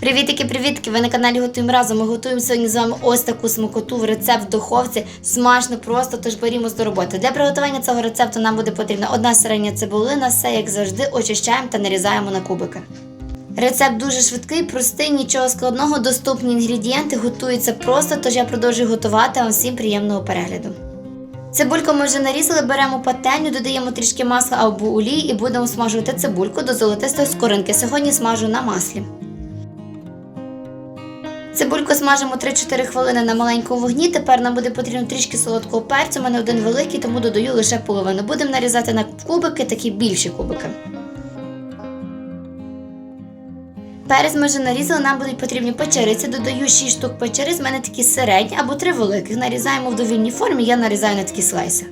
Привітики, привітки! Ви на каналі Готуємо разом. Ми готуємо сьогодні з вами ось таку смакоту в рецепт в духовці. Смачно, просто, тож берімось до роботи. Для приготування цього рецепту нам буде потрібна одна середня цибулина, все як завжди, очищаємо та нарізаємо на кубики. Рецепт дуже швидкий, простий, нічого складного, доступні інгредієнти, готуються просто, тож я продовжую готувати, вам всім приємного перегляду. Цибульку ми вже нарізали, беремо пательню, додаємо трішки масла або олії і будемо смажувати цибульку до золотистої скоринки. Сьогодні смажу на маслі. Цибульку смажимо 3-4 хвилини на маленькому вогні. Тепер нам буде потрібно трішки солодкого перцю. У мене один великий, тому додаю лише половину. Будемо нарізати на кубики, такі більші кубики. Перець ми вже нарізали, нам будуть потрібні печериці. Додаю 6 штук печериць, в мене такі середні або 3 великих. Нарізаємо в довільній формі, я нарізаю на такі слайси.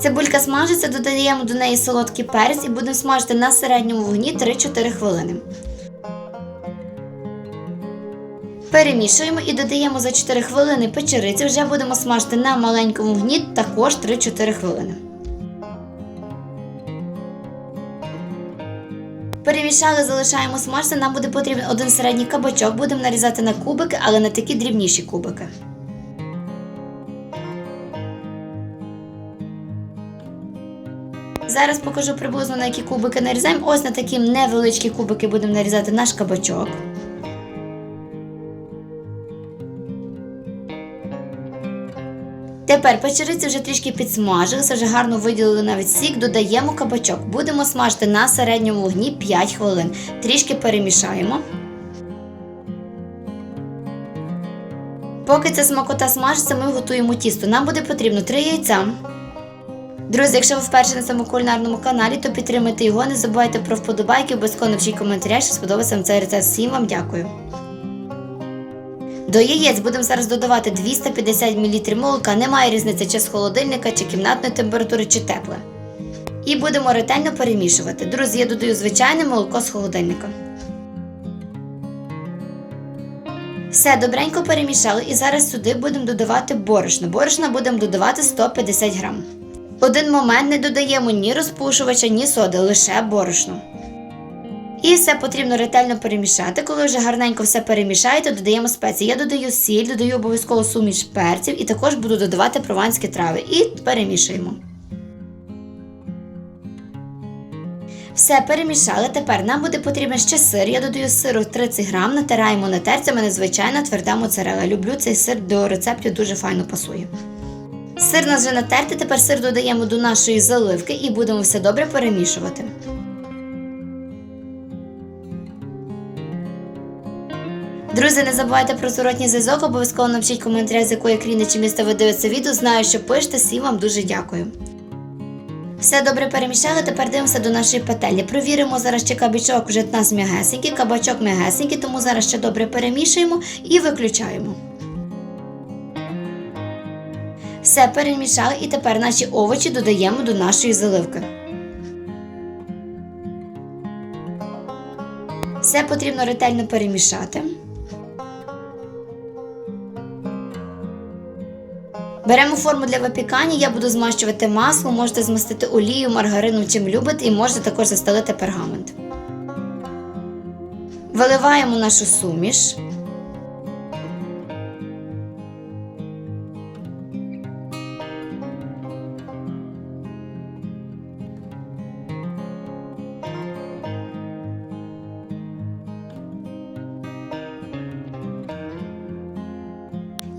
Цибулька смажиться, додаємо до неї солодкий перець і будемо смажити на середньому вогні 3-4 хвилини. Перемішуємо і додаємо за 4 хвилини печериці. Вже будемо смажити на маленькому вогні також 3-4 хвилини. Перемішали, залишаємо смажити. Нам буде потрібен один середній кабачок. Будемо нарізати на кубики, але на такі дрібніші кубики. Зараз покажу приблизно на які кубики нарізаємо. Ось на такі невеличкі кубики будемо нарізати наш кабачок. Тепер печериці вже трішки підсмажилися, вже гарно виділили навіть сік, додаємо кабачок. Будемо смажити на середньому вогні 5 хвилин. Трішки перемішаємо. Поки ця смакота смажиться, ми готуємо тісто. Нам буде потрібно 3 яйця. Друзі, якщо ви вперше на цьому кулінарному каналі, то підтримайте його. Не забувайте про вподобайки, обов'язково коментарі, що сподобався вам цей рецепт. Всім вам дякую. До яєць будемо зараз додавати 250 мл молока, немає різниці чи з холодильника, чи кімнатної температури, чи тепле. І будемо ретельно перемішувати. Друзі, я додаю звичайне молоко з холодильника. Все добренько перемішали і зараз сюди будемо додавати борошно. Борошна будемо додавати 150 грам. Один момент не додаємо ні розпушувача, ні соди, лише борошно. І все потрібно ретельно перемішати. Коли вже гарненько все перемішаєте, додаємо спеції. Я додаю сіль, додаю обов'язково суміш перців і також буду додавати прованські трави. І перемішуємо. Все перемішали. Тепер нам буде потрібен ще сир. Я додаю сиру 30 грам, натираємо на терці, мене звичайна тверда моцарела. Люблю цей сир до рецептів дуже файно пасує. Сир нас вже натерти, тепер сир додаємо до нашої заливки і будемо все добре перемішувати. Друзі, не забувайте про зворотній зв'язок, обов'язково напишіть в коментарях, з якої країни чи міста ви дивитеся відео. Знаю, що пишете, всім вам дуже дякую. Все добре перемішали, тепер дивимося до нашої пательні. Провіримо зараз, чи кабачок вже в нас м'ягесенький, кабачок м'ягесенький, тому зараз ще добре перемішуємо і виключаємо. Все перемішали і тепер наші овочі додаємо до нашої заливки. Все потрібно ретельно перемішати. Беремо форму для випікання, я буду змащувати масло, можете змастити олію, маргарином, чим любите, і можете також застелити пергамент. Виливаємо нашу суміш.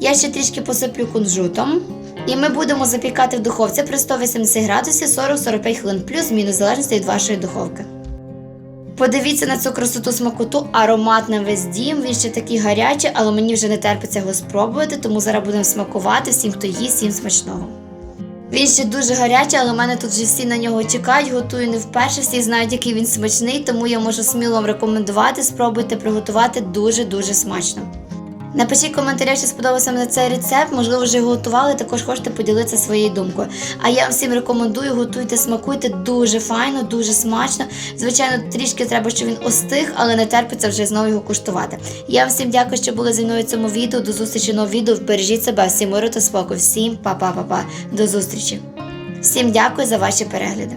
Я ще трішки посиплю кунжутом. І ми будемо запікати в духовці при 180 градусів 40-45 хвилин, плюс-мінус, залежності від вашої духовки. Подивіться на цю красоту смакоту, аромат на весь дім. Він ще такий гарячий, але мені вже не терпиться його спробувати, тому зараз будемо смакувати всім, хто їсть, всім смачного. Він ще дуже гарячий, але в мене тут вже всі на нього чекають, готую не вперше, всі знають, який він смачний, тому я можу сміло вам рекомендувати, спробуйте приготувати дуже-дуже смачно. Напишіть в чи сподобався вам цей рецепт, можливо, вже його готували, також хочете поділитися своєю думкою. А я всім рекомендую, готуйте, смакуйте дуже файно, дуже смачно. Звичайно, трішки треба, щоб він остиг, але не терпиться вже знову його куштувати. Я вам всім дякую, що були зі мною в цьому відео. До зустрічі в новому відео. Бережіть себе, всім миру та спокою, всім па-па-па-па. До зустрічі. Всім дякую за ваші перегляди.